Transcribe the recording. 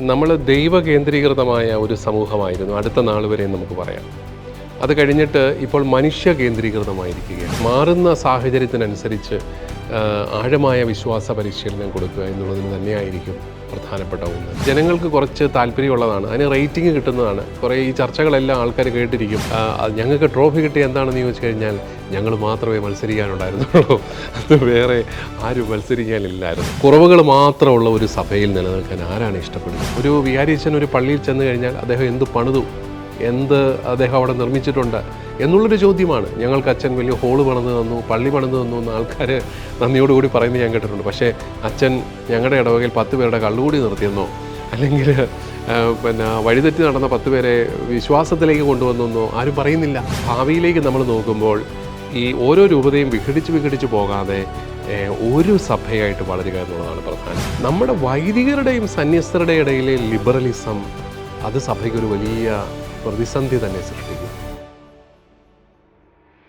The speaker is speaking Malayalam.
നമ്മൾ ദൈവകേന്ദ്രീകൃതമായ ഒരു സമൂഹമായിരുന്നു. അടുത്ത നാൾ വരെ നമുക്ക് പറയാം. അത് കഴിഞ്ഞിട്ട് ഇപ്പോൾ മനുഷ്യ കേന്ദ്രീകൃതമായിരിക്കുകയാണ് മാറുന്ന സാഹചര്യത്തിനനുസരിച്ച് ആഴമായ വിശ്വാസ പരിശീലനം കൊടുക്കുക എന്നുള്ളതിന് തന്നെയായിരിക്കും പ്രധാനപ്പെട്ട ഒന്ന്. ജനങ്ങൾക്ക് കുറച്ച് താല്പര്യമുള്ളതാണ്. അതിന് റേറ്റിംഗ് കിട്ടുന്നതാണ്. കുറേ ഈ ചർച്ചകളെല്ലാം ആൾക്കാർ കേട്ടിരിക്കും. ഞങ്ങൾക്ക് ട്രോഫി കിട്ടിയ എന്താണെന്ന് ചോദിച്ചു കഴിഞ്ഞാൽ ഞങ്ങൾ മാത്രമേ മത്സരിക്കാനുണ്ടായിരുന്നുള്ളൂ. അത് വേറെ ആരും മത്സരിക്കാനില്ലായിരുന്നു. കുറവുകൾ മാത്രമുള്ള ഒരു സഭയിൽ നിലനിൽക്കാൻ ആരാണ് ഇഷ്ടപ്പെടുന്നത്? ഒരു വികാരിച്ചൻ ഒരു പള്ളിയിൽ ചെന്ന് കഴിഞ്ഞാൽ അദ്ദേഹം എന്ത് പണിതു? എന്ത് അദ്ദേഹം അവിടെ നിർമ്മിച്ചിട്ടുണ്ട്? എന്നുള്ളൊരു ചോദ്യമാണ്. ഞങ്ങൾക്ക് അച്ഛൻ വലിയ ഹോൾ പണിത് തന്നു പള്ളി പണിത് തന്നു എന്ന് ആൾക്കാർ നന്ദിയോടുകൂടി പറയുന്നത് ഞാൻ കേട്ടിട്ടുണ്ട്. പക്ഷേ അച്ഛൻ ഞങ്ങളുടെ ഇടവകയിൽ പത്ത് പേരുടെ കള്ളുകൂടി നിർത്തിയെന്നോ അല്ലെങ്കിൽ പിന്നെ വഴിതെറ്റി നടന്ന പത്ത് പേരെ വിശ്വാസത്തിലേക്ക് കൊണ്ടുവന്നോ ആരും പറയുന്നില്ല. ഭാവിയിലേക്ക് നമ്മൾ നോക്കുമ്പോൾ ഈ ഓരോ രൂപതയും വിഘടിച്ച് വിഘടിച്ച് പോകാതെ ഒരു സഭയായിട്ട് വളരുക എന്നുള്ളതാണ് പ്രധാനം. നമ്മുടെ വൈദികരുടെയും സന്യസ്തരുടെ ഇടയിലെ ലിബറലിസം അത് സഭയ്ക്കൊരു വലിയ പ്രതിസന്ധി തന്നെ സൃഷ്ടിക്കും.